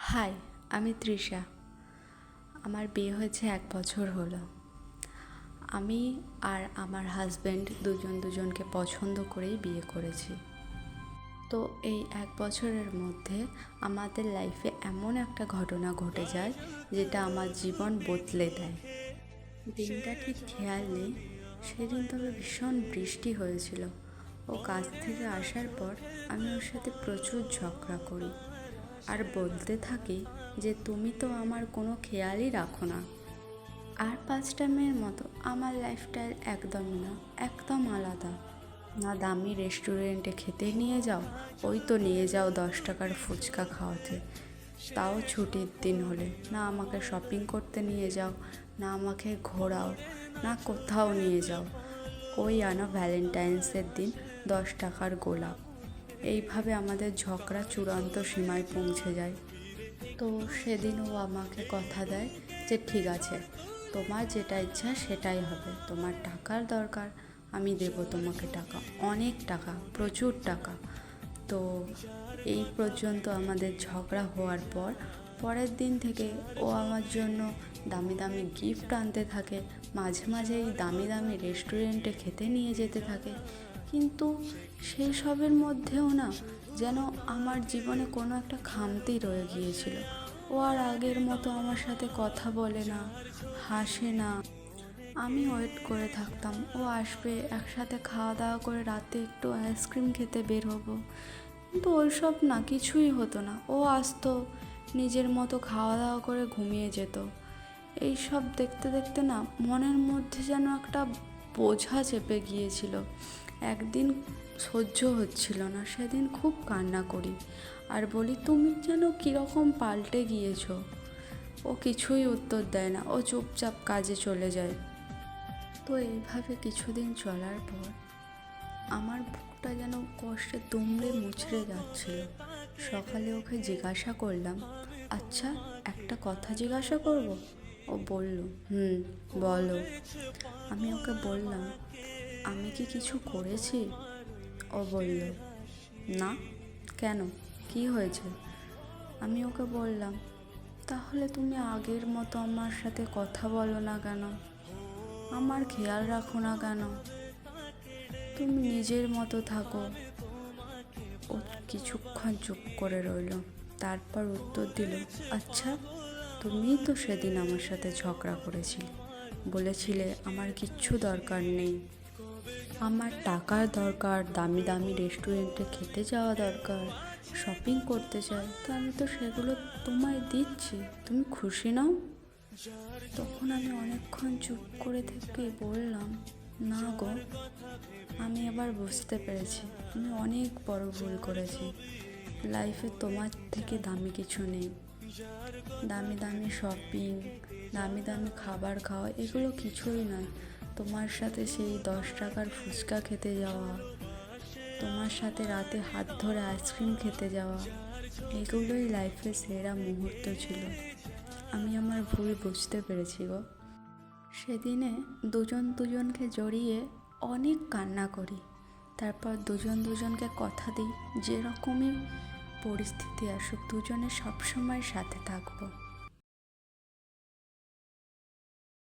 High, আমি তৃষা। আমার বিয়ে হয়েছে এক বছর হলো। আমি আর আমার হাজব্যান্ড দুজন দুজনকে পছন্দ করেই বিয়ে করেছি। তো এই এক বছরের মধ্যে আমাদের লাইফে এমন একটা ঘটনা ঘটে যায়, যেটা আমার জীবন বদলে দেয়। দিনটা ঠিক খেয়াল নেই, সেদিন তবে ভীষণ বৃষ্টি হয়েছিল। ও কাজ থেকে আসার পর আমি ওর সাথে প্রচুর ঝগড়া করি। আর বলতে থাকি যে তুমি তো আমার কোনো খেয়ালই রাখো না। আর পাঁচটা মেয়ের মতো আমার লাইফস্টাইল একদম না, একদম আলাদা। না দামি রেস্টুরেন্টে খেতে নিয়ে যাও, ওই তো নিয়ে যাও দশ টাকার ফুচকা খাওয়াতে। তাও ছুটির দিন হলে। না আমাকে শপিং করতে নিয়ে যাও, না আমাকে ঘোরাও, না কোথাও নিয়ে যাও। ওই আনো ভ্যালেন্টাইন্সের দিন দশ টাকার গোলাপ। এইভাবে আমাদের ঝগড়া চূড়ান্ত সীমায় পৌঁছে যায়। তো সেদিন ও আমাকে কথা দেয় যে, ঠিক আছে, তোমার যেটা ইচ্ছা সেটাই হবে। তোমার টাকার দরকার, আমি দেব তোমাকে টাকা। অনেক টাকা, প্রচুর টাকা। তো এই পর্যন্ত আমাদের ঝগড়া হওয়ার পর, পরের দিন থেকে ও আমার জন্য দামি দামি গিফট আনতে থাকে। মাঝে মাঝে এই দামি দামি রেস্টুরেন্টে খেতে নিয়ে যেতে থাকে। কিন্তু সেই সবের মধ্যেও না যেন আমার জীবনে কোনো একটা খামতি রয়ে গিয়েছিল। ও আর আগের মতো আমার সাথে কথা বলে না, হাসে না। আমি ওয়েট করে থাকতাম, ও আসবে, একসাথে খাওয়া দাওয়া করে রাতে একটু আইসক্রিম খেতে বের হব। কিন্তু ওইসব না, কিছুই হতো না। ও আসতো, নিজের মতো খাওয়া দাওয়া করে ঘুমিয়ে যেত। এই সব দেখতে দেখতে না মনের মধ্যে যেন একটা বোঝা চেপে গিয়েছিল। একদিন সহ্য হচ্ছিল না, সেদিন খুব কান্না করি। আর বলি, তুমি যেন কীরকম পাল্টে গিয়েছো? ও কিছুই উত্তর দেয় না, ও চুপচাপ কাজে চলে যায়। তো এইভাবে কিছুদিন চলার পর আমার বুকটা যেন কষ্টে দুমড়ে মুচড়ে যাচ্ছিল। সকালে ওকে জিজ্ঞাসা করলাম আচ্ছা একটা কথা জিজ্ঞাসা করব? ও বলল, হুম, বলো। আমি ওকে বললাম আমি কি কিছু করেছি? ও বলল, না। কেন? কি হয়েছে? আমি ওকে বললাম, তাহলে তুমি আগের মতো আমার সাথে কথা বলো না কেন? আমার খেয়াল রাখো না কেন? তুমি নিজের মতো থাকো। ও কিছুক্ষণ চুপ করে রইল, তারপর উত্তর দিল আচ্ছা তুমিই তো সেদিন আমার সাথে ঝগড়া করেছিলে। বলেছিলে আমার কিচ্ছু দরকার নেই। আমার টাকার দরকার, দামি দামি রেস্টুরেন্টে খেতে যাওয়া দরকার শপিং করতে চাই, তো আমি তো সেগুলো তোমায় দিচ্ছি। তুমি খুশি নাও? তখন আমি অনেকক্ষণ চুপ করে থেকে বললাম, না গো, আমি এবার বুঝতে পেরেছি আমি অনেক বড় ভুল করেছি। লাইফে তোমার থেকে দামি কিছু নেই। দামি দামি শপিং দামি দামি খাবার খাওয়া, এগুলো কিছুই নয়। তোমার সাথে সেই দশ টাকার ফুচকা খেতে যাওয়া, তোমার সাথে রাতে হাত ধরে আইসক্রিম খেতে যাওয়া, এগুলোই লাইফের সেরা মুহূর্ত ছিল। আমি আমার ভুল বুঝতে পেরেছি গো। সেদিনে দুজন দুজনকে জড়িয়ে অনেক কান্না করি। তারপর দুজন দুজনকে কথা দিই, যেরকমই পরিস্থিতি আসুক, দুজনে সবসময় সাথে থাকব।